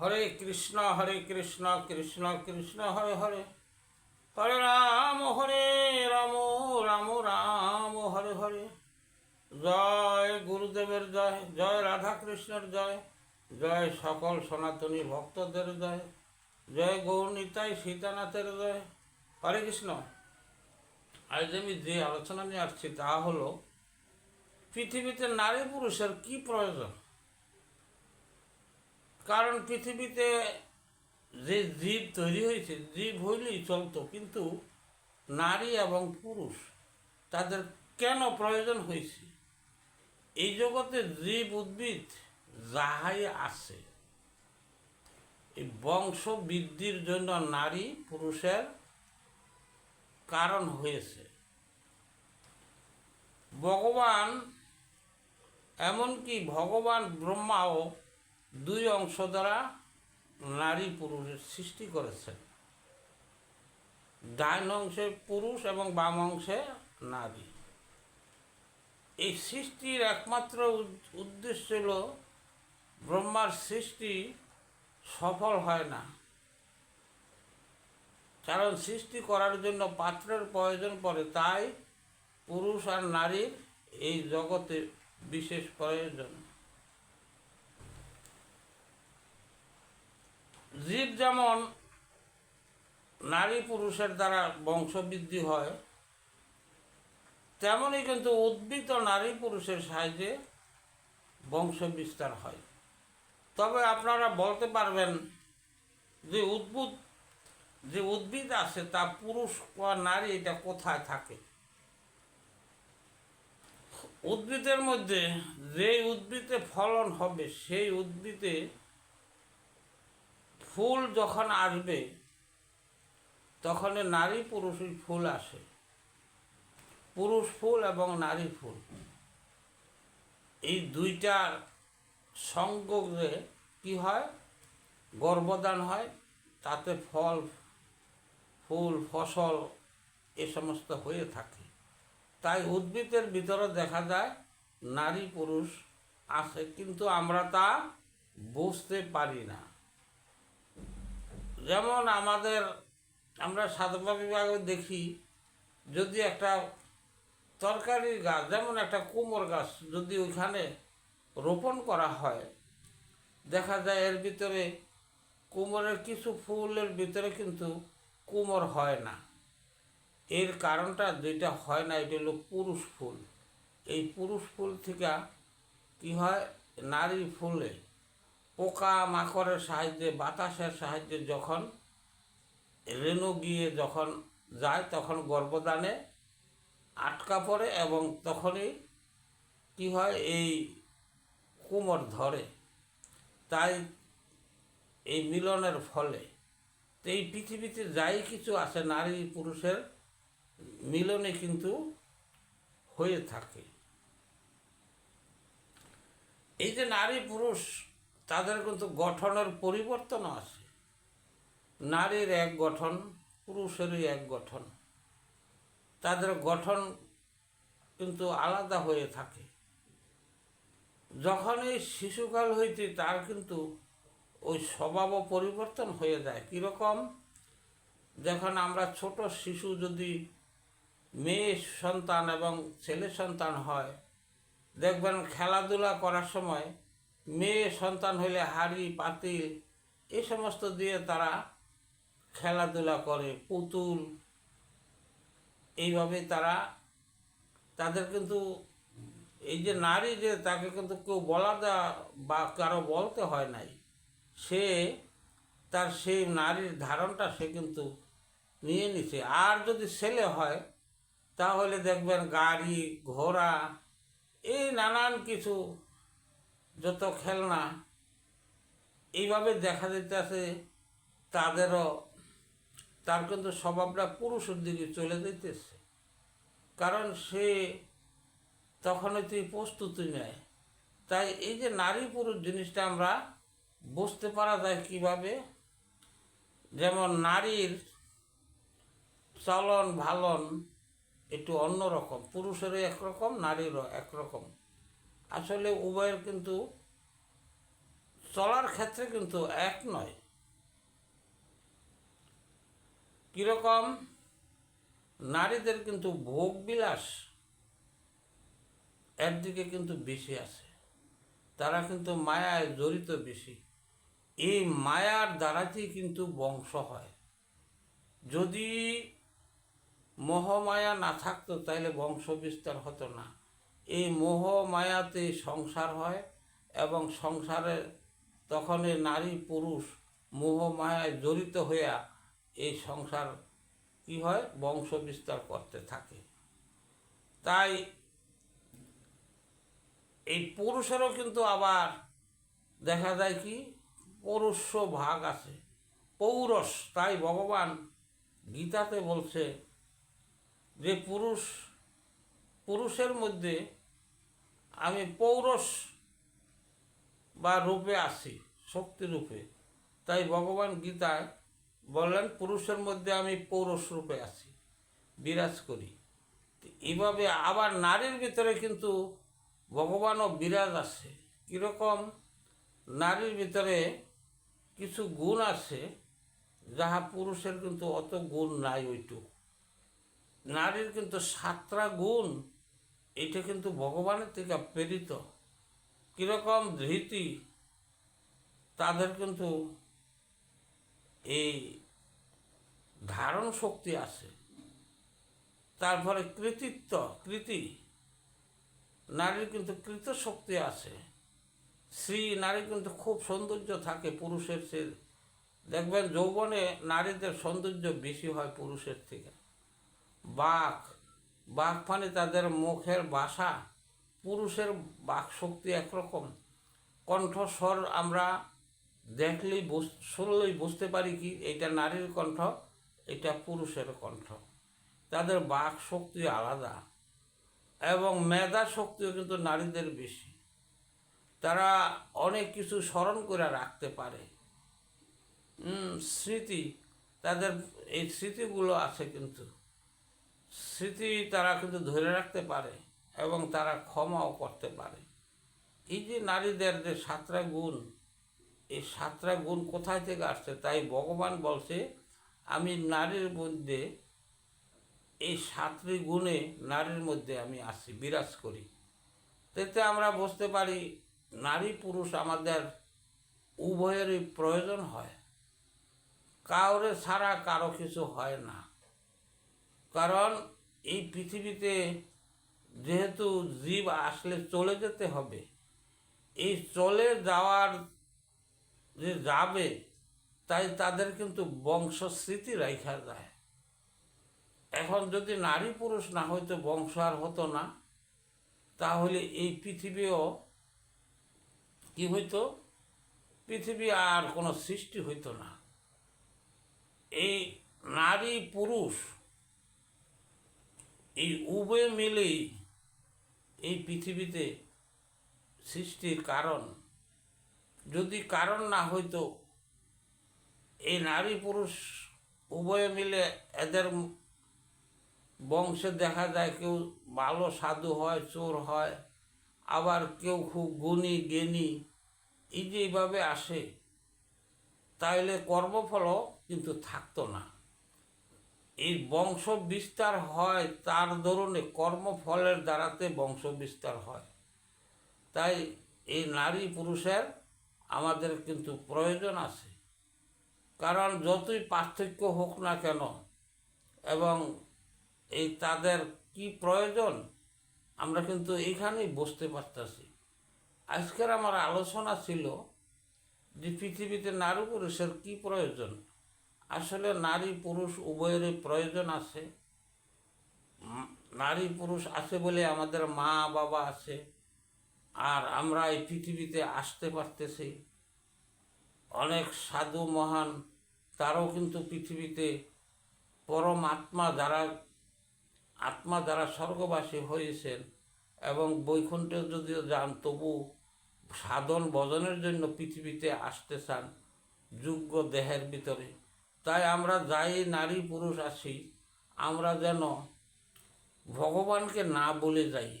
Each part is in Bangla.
হরে কৃষ্ণ হরে কৃষ্ণ কৃষ্ণ কৃষ্ণ, হরে হরে। হরে রাম হরে রাম রাম রাম, হরে হরে। জয় গুরুদেবের জয় জয় রাধা কৃষ্ণের জয় জয় সকল সনাতনী ভক্তদের জয় জয় গৌরনীতাই সীতানাথের জয়। হরে কৃষ্ণ। আজ আমি যে আলোচনা নিয়ে আসছি তা হলো, পৃথিবীতে নারী পুরুষের কি প্রয়োজন? কারণ পৃথিবীতে যে জীব তৈরি হয়েছে, জীব হইলেই চলতো, কিন্তু নারী এবং পুরুষ তাদের কেন প্রয়োজন হয়েছে? এই জগতে জীব উদ্ভিদ যাহাই আছে, এই বংশ বৃদ্ধির জন্য নারী পুরুষের কারণ হয়েছে। ভগবান, এমনকি ভগবান ব্রহ্মাও দুই অংশ দ্বারা নারী পুরুষের সৃষ্টি করেছেন ডাইন অংশে পুরুষ এবং বাম অংশে নারী। এই সৃষ্টির একমাত্র উদ্দেশ্য হল ব্রহ্মার সৃষ্টি সফল হয় না। কারণ সৃষ্টি করার জন্য পাত্রের প্রয়োজন পড়ে, তাই পুরুষ আর নারীর এই জগতে বিশেষ প্রয়োজন। জীব যেমন নারী পুরুষের দ্বারা বংশবৃদ্ধি হয় তেমনই কিন্তু উদ্ভিদ নারী পুরুষের সাহায্যে বংশ বিস্তার হয়। তবে আপনারা বলতে পারবেন যে উদ্ভুত, যে উদ্ভিদ আছে তা পুরুষ বা নারী এটা কোথায় থাকে? উদ্ভিদের মধ্যে যে উদ্ভিদে ফলন হবে, সেই উদ্ভিদে ফুল যখন আসবে, তখন নারী পুরুষই ফুল আসে। পুরুষ ফুল এবং নারী ফুল। এই দুইটার সংযোগে কি হয়? গর্ভদান হয়, তাতে ফল, ফুল, ফসল এ সমস্ত হয়ে থাকে। তাই উদ্ভিদের ভিতরে দেখা যায়, নারী পুরুষ আছে কিন্তু আমরা তা বুঝতে পারি না। যেমন আমাদের, আমরা সাধনা বিভাগে দেখি, যদি একটা তরকারির গাছ, যেমন একটা কুমোর গাছ যদি ওইখানে রোপণ করা হয়, দেখা যায় এর ভিতরে কুমোরের কিছু ফুলের ভিতরে কিন্তু কুমোর হয় না। এর কারণটা যেটা হয় না, এটা হলো পুরুষ ফুল। এই পুরুষ ফুল থেকে কি হয়? নারী ফুলে। পোকা মাকড়ের সাহায্যে, বাতাসের সাহায্যে যখন রেণু গিয়ে যখন যায়, তখন গর্ভদানে আটকা পড়ে এবং তখনই কি হয়, এই কুমোর ধরে। তাই এই মিলনের ফলে এই পৃথিবীতে যাই কিছু আছে, নারী পুরুষের মিলনে কিন্তু হয়ে থাকে। এই যে নারী পুরুষ তাদের কিন্তু গঠনের পরিবর্তন আছে নারীর এক গঠন, পুরুষেরই এক গঠন। তাদের গঠন কিন্তু আলাদা হয়ে থাকে। যখন এই শিশুকাল হইতে তার কিন্তু ওই স্বভাবও পরিবর্তন হয়ে যায়। কীরকম? যখন আমরা ছোট শিশু যদি মেয়ে সন্তান এবং ছেলে সন্তান হয়, দেখবেন খেলাধুলা করার সময় মেয়ে সন্তান হইলে হাড়ি, পাতিল, এই সমস্ত দিয়ে তারা খেলাধুলা করে, পুতুল। এইভাবে তারা, তাদের কিন্তু এই যে নারী যে তাকে কিন্তু কেউ বলা দেওয়া বা কারও বলতে হয় নাই, সে তার সেই নারীর ধারণটা সে কিন্তু নিয়ে নিছে। আর যদি ছেলে হয়, তাহলে দেখবেন গাড়ি, ঘোড়া, এই নানান কিছু যত খেলনা এইভাবে দেখা যেতেছে তাদেরও, তার কিন্তু স্বভাবটা পুরুষের দিকে চলে যেতেছে কারণ সে তখনই তুই প্রস্তুতি নেয়। তাই এই যে নারী পুরুষ জিনিসটা আমরা বুঝতে পারা যায় কীভাবে, যেমন নারীর চলন ভালন একটু অন্যরকম, পুরুষেরও একরকম, নারীরও একরকম। আসলে উভয়ের কিন্তু চলার ক্ষেত্রে কিন্তু এক নয়। কীরকম? নারীদের কিন্তু ভোগ বিলাস এর দিকে কিন্তু বেশি আছে। তারা কিন্তু মায়ায় জড়িত বেশি। এই মায়ার দ্বারাতেই কিন্তু বংশ হয়। যদি মোহমায়া না থাকতো তাহলে বংশ বিস্তার হতো না। এই মোহ মায়াতে সংসার হয় এবং সংসারে তখন নারী পুরুষ মোহ মায়ায় জড়িত হইয়া এই সংসার কি হয়? বংশ বিস্তার করতে থাকে। তাই এই পুরুষেরও কিন্তু আবার দেখা যায় কি? পৌরস্য ভাগ আছে। পৌরস, তাই ভগবান গীতাতে বলছে যে পুরুষ, পুরুষের মধ্যে আমি পৌরস বা রূপে আসি, শক্তি রূপে। তাই ভগবান গীতায় বললেন, পুরুষের মধ্যে আমি পৌরস রূপে আছি বিরাজ করি। তো এইভাবে আবার নারীর ভিতরে কিন্তু ভগবানও বিরাজ আছে। কীরকম? নারীর ভিতরে কিছু গুণ আছে, যাহা পুরুষের কিন্তু অত গুণ নাই ওইটুকু। নারীর কিন্তু সাতটা গুণ এটা কিন্তু ভগবানের থেকে প্রেরিত। কীরকম ধৃতি, তাদের কিন্তু এই ধারণ শক্তি আছে। তারপরে কৃতিত্ব, কৃতি, নারীর কিন্তু কৃত শক্তি আছে। স্ত্রী, নারী কিন্তু খুব সৌন্দর্য থাকে পুরুষের সে দেখবেন যৌবনে নারীদের সৌন্দর্য বেশি হয় পুরুষের থেকে। বাঘ বাঘ মানে তাদের মুখের বাসা পুরুষের বাক শক্তি একরকম। কণ্ঠস্বর আমরা দেখলেই শুনলেই বুঝতে পারি কি এটা নারীর কণ্ঠ এটা পুরুষের কণ্ঠ। তাদের বাক শক্তি আলাদা এবং মেধা শক্তিও কিন্তু নারীদের বেশি। তারা অনেক কিছু স্মরণ করে রাখতে পারে। স্মৃতি, তাদের এই স্মৃতিগুলো আছে কিন্তু। স্মৃতি তারা কিন্তু ধরে রাখতে পারে এবং তারা ক্ষমাও করতে পারে। এই যে নারীদের যে সাতটা গুণ, এই সাতটা গুণ কোথায় থেকে আসছে? তাই ভগবান বলছে, আমি নারীর মধ্যে এই সাতটি গুণে নারীর মধ্যে আমি আসি, বিরাজ করি। তাতে আমরা বুঝতে পারি, নারী পুরুষ আমাদের উভয়েরই প্রয়োজন হয়। কাউরে ছাড়া কারও কিছু হয় না। কারণ এই পৃথিবীতে যেহেতু জীব আসলে চলে যেতে হবে, এই চলে যাওয়ার যে যাবে, তাই তাদের কিন্তু বংশস্মৃতি রাখা যায়। এখন যদি নারী পুরুষ না হইতো বংশ আর হতো না। তাহলে এই পৃথিবীও কি হইতো? পৃথিবী আর কোনো সৃষ্টি হইতো না। এই নারী পুরুষ এই উভয় মিলেই এই পৃথিবীতে সৃষ্টির কারণ। যদি কারণ না হইতো, এই নারী পুরুষ উভয়ে মিলে এদের বংশে দেখা যায় কেউ ভালো সাধু হয়, চোর হয়, আবার কেউ খুব গুণী, জ্ঞানী, এই যে এইভাবে আসে, তাইলে কর্মফলও কিন্তু থাকতো না। এই বংশ বিস্তার হয় তার দরুনে কর্মফলের দ্বারাতে বংশ বিস্তার হয়। তাই এই নারী পুরুষের আমাদের কিন্তু প্রয়োজন আছে। কারণ যতই পার্থক্য হোক না কেন এবং এই তাদের কি প্রয়োজন, আমরা কিন্তু এইখানেই বসতে পারতেছি। আজকের আমার আলোচনা ছিল যে পৃথিবীতে নারী পুরুষের কি প্রয়োজন? আসলে নারী পুরুষ উভয়েরই প্রয়োজন আছে। নারী পুরুষ আছে বলে আমাদের মা বাবা আছে। আর আমরা এই পৃথিবীতে আসতে পারতেছি। অনেক সাধু মহান, তারাও কিন্তু পৃথিবীতে পরম আত্মা যারা আত্মা যারা স্বর্গবাসী হয়েছেন এবং বৈকুণ্ঠে যদিও যান, তবু সাধন ভজনের জন্য পৃথিবীতে আসতে চান, যোগ্য দেহের ভিতরে। তাই আমরা যাই নারী পুরুষ আছি, আমরা যেন ভগবানকে না বলে যাই।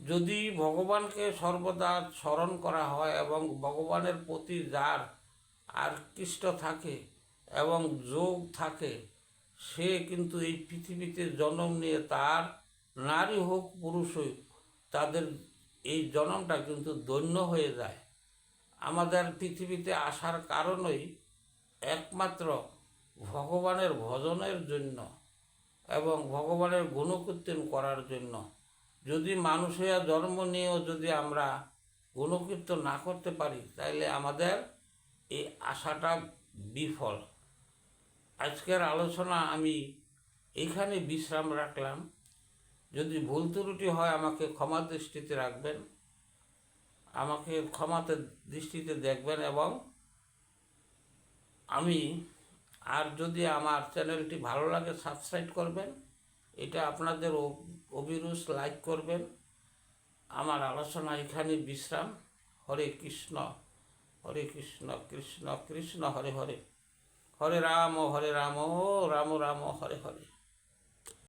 যদি ভগবানকে সর্বদা স্মরণ করা হয় এবং ভগবানের প্রতি যার আকৃষ্ট থাকে এবং যোগ থাকে, সে কিন্তু এই পৃথিবীতে জন্ম নিয়ে তার নারী হোক, পুরুষ হোক, তাদের এই জন্মটা কিন্তু দৈন্য হয়ে যায়। আমাদের পৃথিবীতে আসার কারণই একমাত্র ভগবানের ভজনের জন্য এবং ভগবানের গুণকীর্তন করার জন্য। যদি মানুষের জন্ম নিয়েও যদি আমরা গুণকীর্তন না করতে পারি তাহলে আমাদের এই আশাটা বিফল। আজকের আলোচনা আমি এইখানে বিশ্রাম রাখলাম। যদি ভুল ত্রুটি হয়, আমাকে ক্ষমা দৃষ্টিতে রাখবেন। আমাকে ক্ষমাতে দৃষ্টিতে দেখবেন এবং আমি, আর যদি আমার চ্যানেলটি ভালো লাগে সাবস্ক্রাইব করবেন, এটা আপনাদের অভিরুচ লাইক করবেন। আমার আলোচনা এখানে বিশ্রাম। হরে কৃষ্ণ হরে কৃষ্ণ কৃষ্ণ কৃষ্ণ, হরে হরে। হরে রাম হরে রাম রাম রাম, হরে হরে।